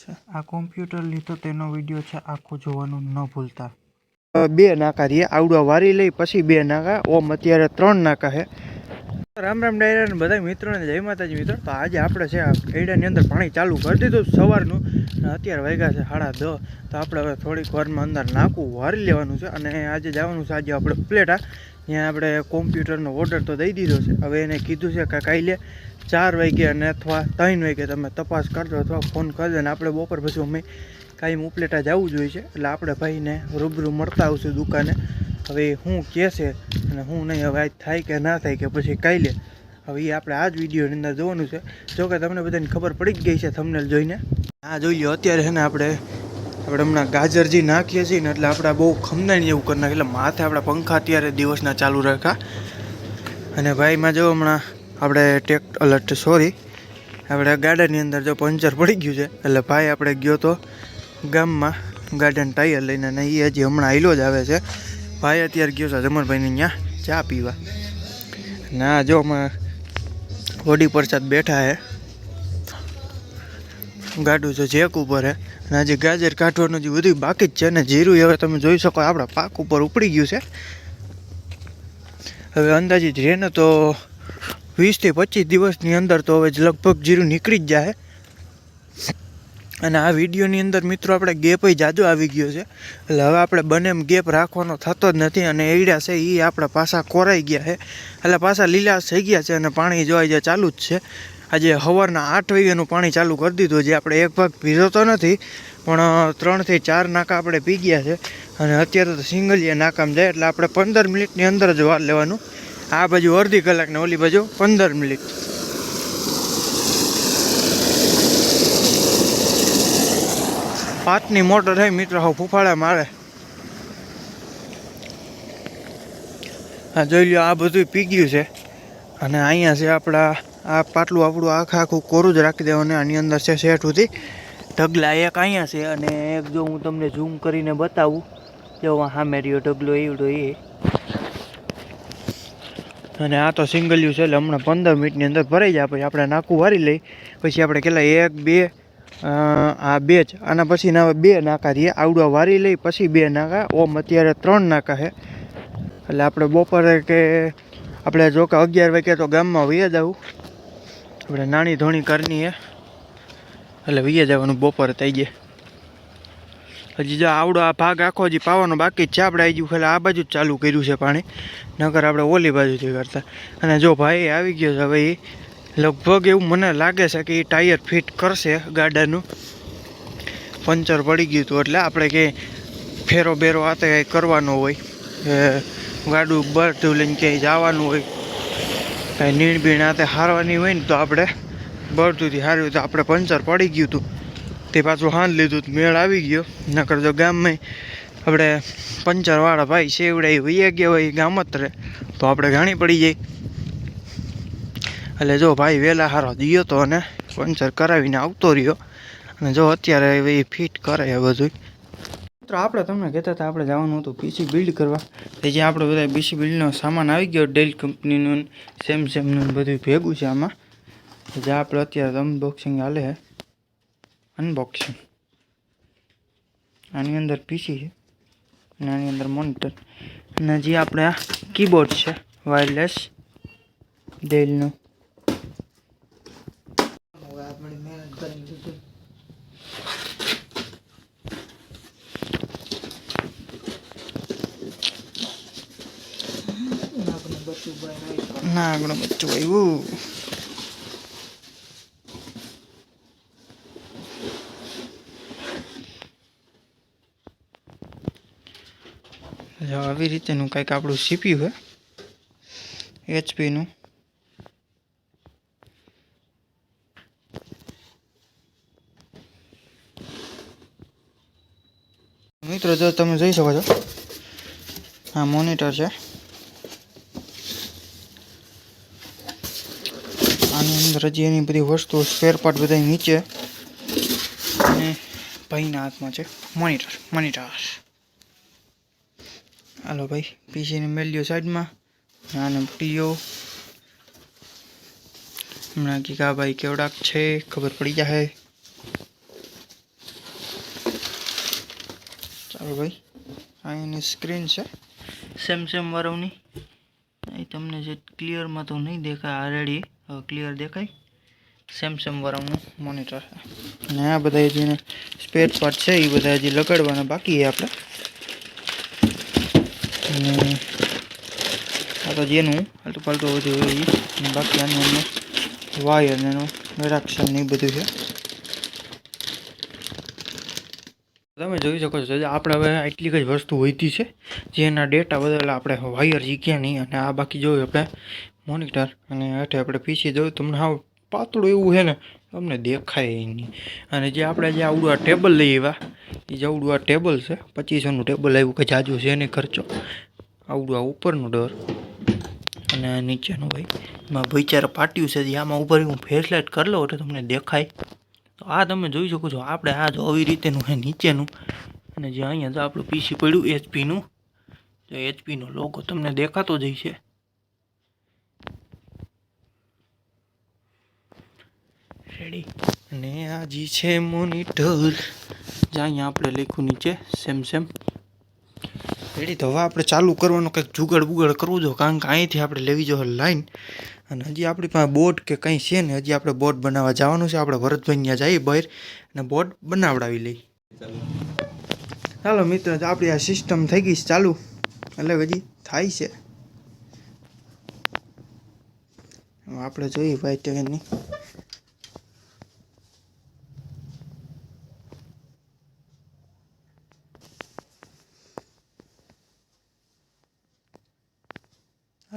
છે. આ કોમ્પ્યુટર લીધો તેનો વીડિયો છે આખો જોવાનું ન ભૂલતા. બે નાકા રહીએ આવડો વારી લઈ પછી બે નાકા ઓમ અત્યારે ત્રણ નાકા છે. રામ રામ ડાયરા બધા મિત્રોને જય માતાજી મિત્રો. તો આજે આપણે છે આ ખેડાની અંદર પાણી ચાલુ કરી દીધું સવારનું. અને અત્યારે વાગ્યા છે સાડા દસ. તો આપણે હવે થોડીક વારમાં અંદર નાકું વારી લેવાનું છે. અને આજે જવાનું છે આજે આપણે પ્લેટા ત્યાં આપણે કોમ્પ્યુટરનો ઓર્ડર તો દઈ દીધો છે. હવે એને કીધું છે કે કાલે ચાર વાગે અને અથવા ત્રણ વાગે તમે તપાસ કરજો અથવા ફોન કરજો અને આપણે બપોર પછી અમે કાંઈ ઉપલેટા જવું જોઈએ છે. એટલે આપણે ભાઈને રૂબરૂ મળતા આવશું દુકાને. હવે શું કહેશે અને હું નહીં, હવે આજ થાય કે ના થાય કે પછી કાલે હવે એ આપણે આ જ વિડીયોની અંદર જોવાનું છે. જો કે તમને બધાને ખબર પડી જ ગઈ છે થમનેલ જોઈને. આ જોઈ લો અત્યારે છે ને આપણે આપણે હમણાં ગાજરજી નાખીએ છીએ ને એટલે આપણે બહુ ખમદાણી જેવું કરી નાખીએ એટલે માથે આપણા પંખા અત્યારે દિવસના ચાલુ રાખ્યા. અને ભાઈમાં જો હમણાં આપણે ટેક અલર્ટ સોરી આપણે ગાર્ડનની અંદર જો પંચર પડી ગયું છે, એટલે ભાઈ આપણે ગયો તો ગામમાં ગાર્ડન ટાયર લઈને અને એ હજી હમણાં આયલો જ આવે છે. ભાઈ અત્યારે ગયો છે જમણભાઈને ત્યાં ચા પીવા. ના, જો અમે હોડી પ્રસાદ બેઠા હે. ગાડું છે જેક ઉપર હે. અને હજી ગાજર કાઢવાનું જે બધું બાકી જ છે ને જીરું હવે તમે જોઈ શકો, આપણા પાક ઉપર ઉપડી ગયું છે. હવે અંદાજિત રહે ને તો વીસથી પચીસ દિવસની અંદર તો હવે લગભગ જીરું નીકળી જ જાય. અને આ વિડીયોની અંદર મિત્રો આપણે ગેપય જાજો આવી ગયો છે. એટલે હવે આપણે બંને ગેપ રાખવાનો થતો જ નથી અને એડા છે એ આપણા પાછા કોરાઈ ગયા છે. એટલે પાછા લીલા થઈ ગયા છે અને પાણી જોવા જે ચાલુ જ છે. આજે સવારના આઠ વાગ્યાનું પાણી ચાલુ કરી દીધું જે આપણે એક ભાગ પીધો તો નથી, પણ ત્રણથી ચાર નાકા આપણે પી ગયા છે. અને અત્યારે તો સિંગલિયા નાકામાં જાય, એટલે આપણે પંદર મિનિટની અંદર જ વાર લેવાનું. આ બાજુ અડધી કલાક ને ઓલી બાજુ પંદર મિનિટ. પાંચની મોટર થઈ મિત્ર, હવે ફૂફાડા મારે હા જોઈ લ્યો, આ બધું પી ગયું છે. અને અહીંયા છે આપણા, આ પાટલું આપણું આખા આખું કોરું જ રાખી દેવાનું. આની અંદર છે શેઠ સુધી ઢગલા. એક અહીંયા છે અને એક જો હું તમને ઝૂમ કરીને બતાવું, જો સામે રહ્યો ઢગલો એવડો એ અને આ તો સિંગલ્યું છે એટલે હમણાં પંદર મિનિટની અંદર ભરાઈ જાય. પછી આપણે નાકું વારી લઈ. પછી આપણે કેટલા, એક, બે આ બે જ. આના પછી ના બે નાકા રહીએ આવડવા વારી લઈ, પછી બે નાકા ઓમ અત્યારે ત્રણ નાકા છે. એટલે આપણે બપોરે કે, આપણે જો કે અગિયાર વાગે તો ગામમાં વહી જવું આપણે નાની ધોણી કરની હે એટલે વહી જવાનું બપોરે થઈ જાય હજી જો આવડો આ ભાગ આખો હજી પાવાનો બાકી જ છે. આપણે આવી ગયું ખાલી આ બાજુ ચાલુ કર્યું છે પાણી. નકર આપણે ઓલી બાજુથી કરતા. અને જો ભાઈ આવી ગયો છે હવે એ લગભગ એવું મને લાગે છે કે એ ટાયર ફિટ કરશે ગાડાનું પંચર પડી ગયું હતું એટલે આપણે કે ફેરો બેરો આ તે કંઈ કરવાનો હોય. ગાડું બરતું લઈને ક્યાંય જવાનું હોય. કાંઈ નીણ બીણ આ તે હારવાની હોય ને તો આપણે બળતુંથી હાર્યું તો આપણે પંચર પડી ગયું હતું. તે પાછું હાન લીધું મેળ આવી ગયો. નકર જો ગામમાં આપણે પંચરવાળા ભાઈ સેવડે એ વૈયા ગયા હોય એ ગામ તો આપણે ઘાણી પડી જાય. એટલે જો ભાઈ વહેલા હારો દીયો તો અને પંચર કરાવીને આવતો રહ્યો. અને જો અત્યારે એ ફિટ કરે છે બધું મિત્રો, આપણે તમને કહેતા હતા આપણે જવાનું હતું પીસી બિલ્ડ કરવા. તે જે આપણે બધા પીસી બિલ્ડનો સામાન આવી ગયો ડેલ કંપનીનું સેમ સેમનું બધું ભેગું છે આમાં. જે આપણે અત્યારે અનબોક્સિંગ હાલે છે. અનબોક્સિંગ આની અંદર પીસી છે. અને આની અંદર મોનિટર અને જે આપણે આ કીબોર્ડ છે વાયરલેસ ડેલનું હવે આપણે મહેનત કરી લીધું નાગનું બચ્ચું આવ્યું. આવી રીતેનું કંઈક આપણું સીપીયુ છે એચપીનું. મિત્રો, જો તમે જોઈ શકો છો, આ મોનિટર છે. આની અંદર હજી એની બધી વસ્તુઓ સ્પેરપાર્ટ બધા નીચે. અને ભાઈના હાથમાં છે, મોનિટર મોનિટર. હાલો ભાઈ, પીસીને મેલ્યો સાઈડમાં આને પીઓ હમણાં કીકા ભાઈ કેવડાક છે, ખબર પડી જાય ચાલો ભાઈ, આ એની સ્ક્રીન છે સેમસંગ વાળાની અહીં તમને જે ક્લિયરમાં તો નહીં દેખાય આરેડી હવે ક્લિયર દેખાય. સેમસંગ વાળાનું મોનિટર અને આ બધા જેને સ્પેર પાર્ટ છે, એ બધા હજી લગાડવાના બાકી છે આપણે. અને આ તો જેનું હાલતું પાલતું બધું હોય. બાકી આનું એનું વાયર ને એનું વેરાક્ષર ને એ બધું છે. તમે જોઈ શકો છો, આપણે હવે એટલી જ વસ્તુ હોઈતી છે. જે એના ડેટા બદલ આપણે વાયર શીખ્યા નહીં અને આ બાકી જોયું આપણે મોનિટર અને હેઠે આપણે પીસી જોયું. તમને હા પાતળું એવું છે ને તમને દેખાય નહીં. અને જે આપણે જે આવડું આ ટેબલ લઈ આવ્યા એ જે આવડું આ ટેબલ છે, પચીસોનું ટેબલ આવ્યું કે જાજુ છે નહીં ખર્ચો. આવડું આ ઉપરનો ડર અને નીચેનું ભાઈ. એમાં ભાઈચારા પાટ્યું છે આમાં ઉપર હું ફ્લેશલાઇટ કરી લઉં એટલે તમને દેખાય. તો આ તમે જોઈ શકો છો, આપણે આ જો આવી રીતેનું છે, નીચેનું. અને જે અહીંયા તો આપણું પીસી પડ્યું એચપીનું તો એચપીનો લોગો તમને દેખાતો જ છે રેડી અને આ જે છે મોનિટર જ્યાં અહીંયા આપણે લખ્યું નીચે સેમસેમ રેડી. તો હવે આપણે ચાલુ કરવાનું કંઈક જુગાડ બુગાડ કરવું જો કારણ કે અહીંથી આપણે લેવી જોઈએ લાઈન. અને હજી આપણી પાસે બોર્ડ કે કંઈ છે ને, હજી આપણે બોર્ડ બનાવવા જવાનું છે. આપણે ભરતભાઈ ત્યાં જઈએ બહાર અને બોર્ડ બનાવડાવી લઈ ચાલો મિત્ર આપણી આ સિસ્ટમ થઈ ગઈ ચાલુ. એટલે હજી થાય છે. આપણે જોઈએ ભાઈ ટેકનની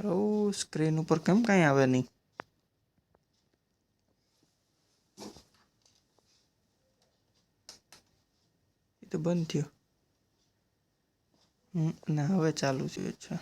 હાલો સ્ક્રીન ઉપર કેમ કાંઈ આવે નહીં? એ તો બંધ થયો. ના, હવે ચાલુ છે. અચ્છા